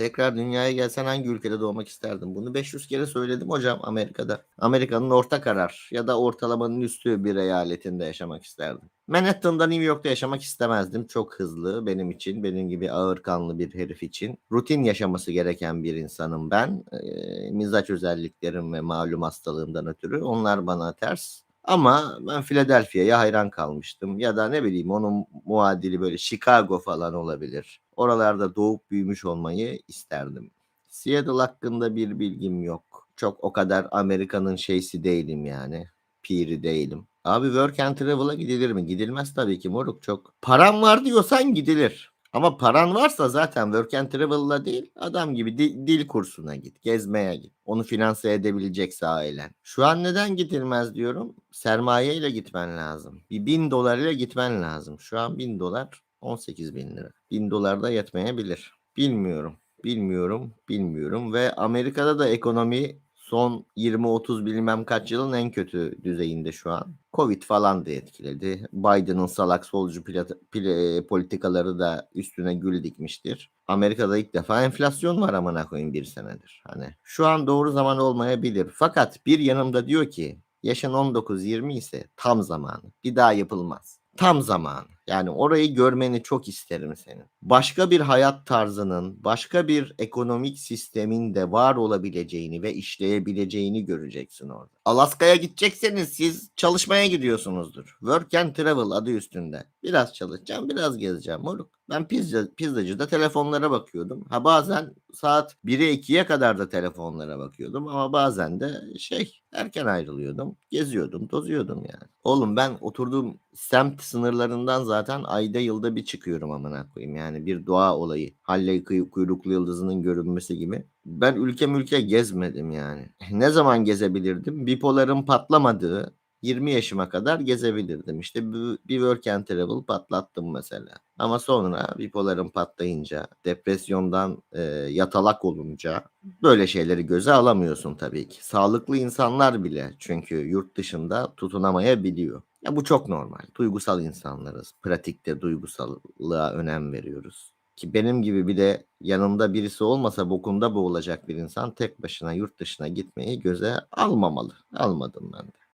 Tekrar dünyaya gelsen hangi ülkede doğmak isterdin? Bunu 500 kere söyledim hocam Amerika'da. Amerika'nın orta karar ya da ortalamanın üstü bir eyaletinde yaşamak isterdim. Manhattan'da New York'ta yaşamak istemezdim. Çok hızlı benim için, benim gibi ağır kanlı bir herif için. Rutin yaşaması gereken bir insanım ben. Ee, mizaç özelliklerim ve malum hastalığımdan ötürü. Onlar bana ters. Ama ben Philadelphia'ya hayran kalmıştım. Ya da ne bileyim onun muadili böyle Chicago falan olabilir. Oralarda doğup büyümüş olmayı isterdim. Seattle hakkında bir bilgim yok. Çok o kadar Amerika'nın şeysi değilim yani. Piri değilim. Abi work and travel'a gidilir mi? Gidilmez tabii ki moruk çok. Param var diyorsan gidilir. Ama paran varsa zaten work and travel'la değil adam gibi di- dil kursuna git, gezmeye git. Onu finanse edebilecekse ailen. Şu an neden gidilmez diyorum? Sermaye ile gitmen lazım. Bir bin dolar ile gitmen lazım. Şu an bin dolar 18 bin lira. Bin dolar da yetmeyebilir. Bilmiyorum. Bilmiyorum, bilmiyorum ve Amerika'da da ekonomi son 20-30 bilmem kaç yılın en kötü düzeyinde şu an. Covid falan da etkiledi. Biden'ın salak solcu plat- pil- politikaları da üstüne gül dikmiştir. Amerika'da ilk defa enflasyon var amına koyayım bir senedir. Hani şu an doğru zaman olmayabilir. Fakat bir yanımda diyor ki yaşın 19-20 ise tam zamanı. Bir daha yapılmaz. Tam zamanı. Yani orayı görmeni çok isterim senin. Başka bir hayat tarzının, başka bir ekonomik sistemin de var olabileceğini ve işleyebileceğini göreceksin orada. Alaska'ya gidecekseniz siz çalışmaya gidiyorsunuzdur. Work and travel adı üstünde. Biraz çalışacağım, biraz gezeceğim moruk. Ben pizza, pizzacıda telefonlara bakıyordum. Ha bazen saat 1'e 2'ye kadar da telefonlara bakıyordum ama bazen de şey erken ayrılıyordum. Geziyordum, tozuyordum yani. Oğlum ben oturduğum semt sınırlarından zaten ayda yılda bir çıkıyorum amına koyayım. Yani bir doğa olayı. Halley kuyruklu yıldızının görünmesi gibi. Ben ülke mülke gezmedim yani. Ne zaman gezebilirdim? Bipoların patlamadığı 20 yaşıma kadar gezebilirdim. İşte bir, work and travel patlattım mesela. Ama sonra bipoların patlayınca, depresyondan e, yatalak olunca böyle şeyleri göze alamıyorsun tabii ki. Sağlıklı insanlar bile çünkü yurt dışında tutunamayabiliyor. Ya bu çok normal. Duygusal insanlarız. Pratikte duygusallığa önem veriyoruz. Ki benim gibi bir de yanımda birisi olmasa bokunda boğulacak bir insan tek başına yurt dışına gitmeyi göze almamalı. Almadım ben de.